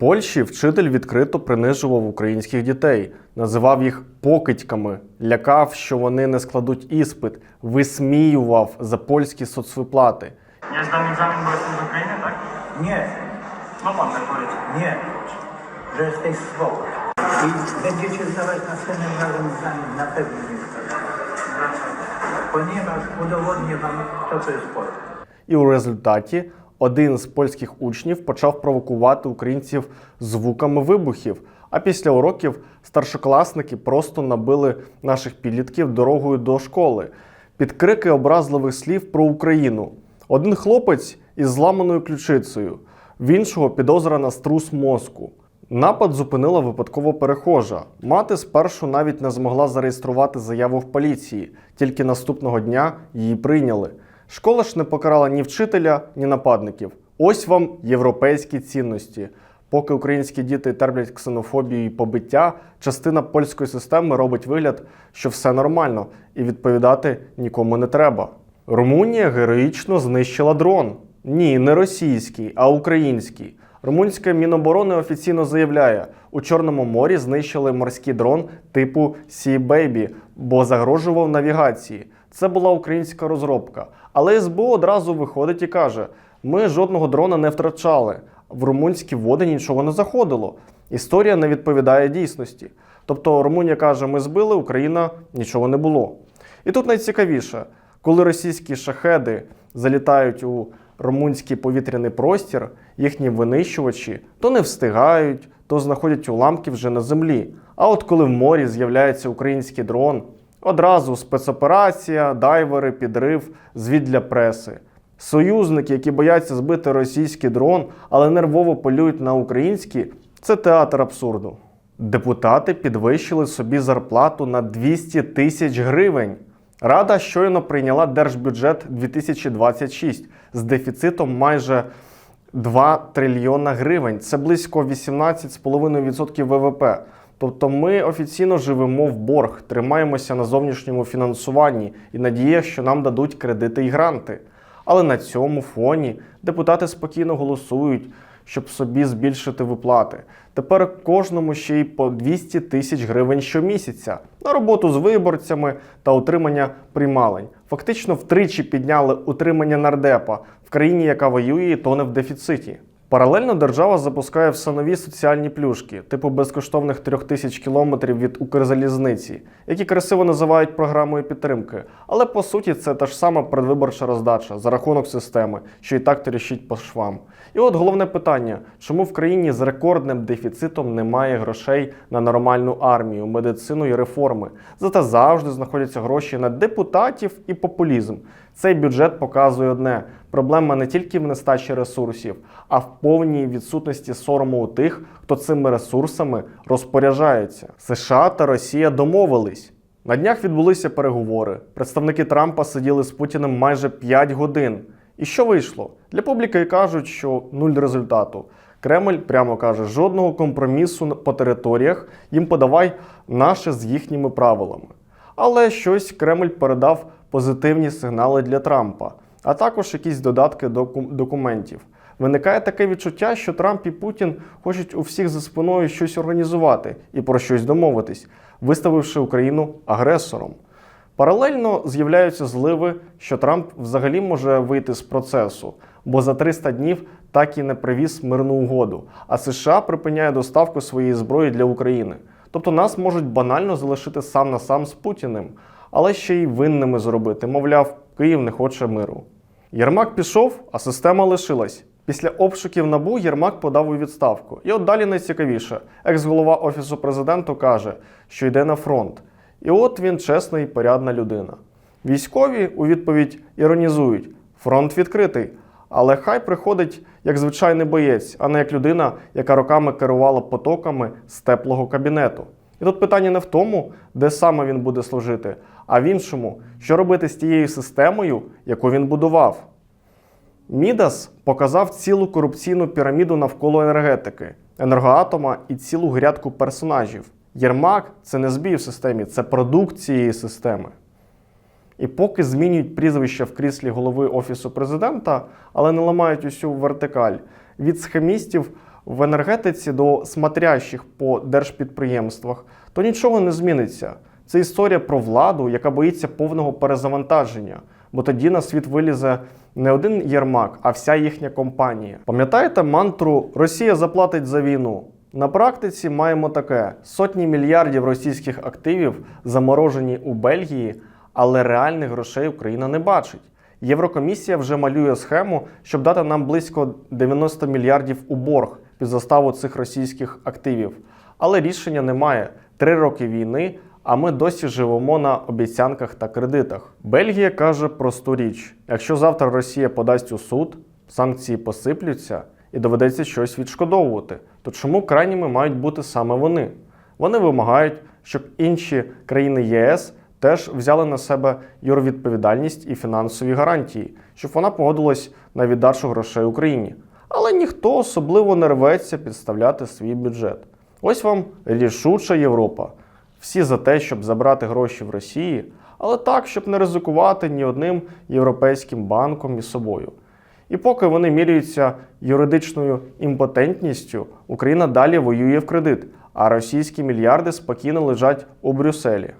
Польщі вчитель відкрито принижував українських дітей, називав їх покидьками, лякав, що вони не складуть іспит, висміював за польські соцвиплати. Я здам z Ukrainy, tak? Nie, No pan tak powiedział. nie, że jesteś swoły. I będziecie zdawać następnym razem egzamin na pewno nie zdawać. Ponieważ udowodnię wam, kto to jest Polak. І у результаті один з польських учнів почав провокувати українців звуками вибухів. А після уроків старшокласники просто набили наших підлітків дорогою до школи під крики образливих слів про Україну. Один хлопець із зламаною ключицею, в іншого підозра на струс мозку. Напад зупинила випадково перехожа. Мати спершу навіть не змогла зареєструвати заяву в поліції, тільки наступного дня її прийняли. Школа ж не покарала ні вчителя, ні нападників. Ось вам європейські цінності. Поки українські діти терплять ксенофобію і побиття, частина польської системи робить вигляд, що все нормально, і відповідати нікому не треба. Румунія героїчно знищила дрон. Ні, не російський, а український. Румунське Міноборони офіційно заявляє, у Чорному морі знищили морський дрон типу Sea Baby, бо загрожував навігації. Це була українська розробка. Але СБУ одразу виходить і каже: ми жодного дрона не втрачали. В румунські води нічого не заходило. Історія не відповідає дійсності. Тобто Румунія каже, ми збили, Україна нічого не було. І тут найцікавіше, коли російські шахеди залітають у румунський повітряний простір, їхні винищувачі то не встигають, то знаходять уламки вже на землі. А от коли в морі з'являється український дрон, одразу спецоперація, дайвери, підрив, звіт для преси. Союзники, які бояться збити російський дрон, але нервово полюють на український, це театр абсурду. Депутати підвищили собі зарплату на 200 тисяч гривень. Рада щойно прийняла держбюджет 2026 з дефіцитом майже 2 трильйона гривень. Це близько 18,5% ВВП. Тобто ми офіційно живемо в борг, тримаємося на зовнішньому фінансуванні і надія, що нам дадуть кредити і гранти. Але на цьому фоні депутати спокійно голосують, щоб собі збільшити виплати. Тепер кожному ще й по 200 тисяч гривень щомісяця на роботу з виборцями та утримання приймалень. Фактично втричі підняли утримання нардепа в країні, яка воює і тоне в дефіциті. Паралельно держава запускає все нові соціальні плюшки, типу безкоштовних трьох тисяч кілометрів від Укрзалізниці, які красиво називають програмою підтримки. Але по суті це та ж сама предвиборча роздача за рахунок системи, що і так тріщить по швам. І от головне питання: чому в країні з рекордним дефіцитом немає грошей на нормальну армію, медицину і реформи? Зате завжди знаходяться гроші на депутатів і популізм. Цей бюджет показує одне: проблема не тільки в нестачі ресурсів, а в повній відсутності сорому у тих, хто цими ресурсами розпоряджається. США та Росія домовились. На днях відбулися переговори. Представники Трампа сиділи з Путіним майже 5 годин. І що вийшло? Для публіки кажуть, що нуль результату. Кремль прямо каже, жодного компромісу по територіях їм подавай наше з їхніми правилами. Але щось Кремль передав позитивні сигнали для Трампа, а також якісь додатки до документів. Виникає таке відчуття, що Трамп і Путін хочуть у всіх за спиною щось організувати і про щось домовитись, виставивши Україну агресором. Паралельно з'являються зливи, що Трамп взагалі може вийти з процесу, бо за 300 днів так і не привіз мирну угоду, а США припиняє доставку своєї зброї для України. Тобто нас можуть банально залишити сам на сам з Путіним, але ще й винними зробити. Мовляв, Київ не хоче миру. Єрмак пішов, а система лишилась. Після обшуків набу Єрмак подав у відставку. І от далі найцікавіше. Екс-голова Офісу президенту каже, що йде на фронт. І от він чесна і порядна людина. Військові у відповідь іронізують: фронт відкритий, але хай приходить як звичайний боєць, а не як людина, яка роками керувала потоками з теплого кабінету. І тут питання не в тому, де саме він буде служити, а в іншому, що робити з тією системою, яку він будував. Мідас показав цілу корупційну піраміду навколо енергетики, енергоатома і цілу грядку персонажів. Єрмак це не збій в системі, це продукт цієї системи. І поки змінюють прізвище в кріслі голови Офісу президента, але не ламають усю вертикаль, від схемістів в енергетиці до смотрящих по держпідприємствах, то нічого не зміниться. Це історія про владу, яка боїться повного перезавантаження, бо тоді на світ вилізе не один Єрмак, а вся їхня компанія. Пам'ятаєте мантру Росія заплатить за війну? На практиці маємо таке: сотні мільярдів російських активів заморожені у Бельгії, але реальних грошей Україна не бачить. Єврокомісія вже малює схему, щоб дати нам близько 90 мільярдів у борг під заставу цих російських активів. Але рішення немає. Три роки війни, а ми досі живемо на обіцянках та кредитах. Бельгія каже просту річ: якщо завтра Росія подасть у суд, санкції посиплються і доведеться щось відшкодовувати, то чому крайніми мають бути саме вони? Вони вимагають, щоб інші країни ЄС теж взяли на себе юровідповідальність і фінансові гарантії, щоб вона погодилась на віддачу грошей Україні. Але ніхто особливо не рветься підставляти свій бюджет. Ось вам рішуча Європа. Всі за те, щоб забрати гроші в Росії, але так, щоб не ризикувати ні одним європейським банком і собою. І поки вони міряються юридичною імпотентністю, Україна далі воює в кредит, а російські мільярди спокійно лежать у Брюсселі.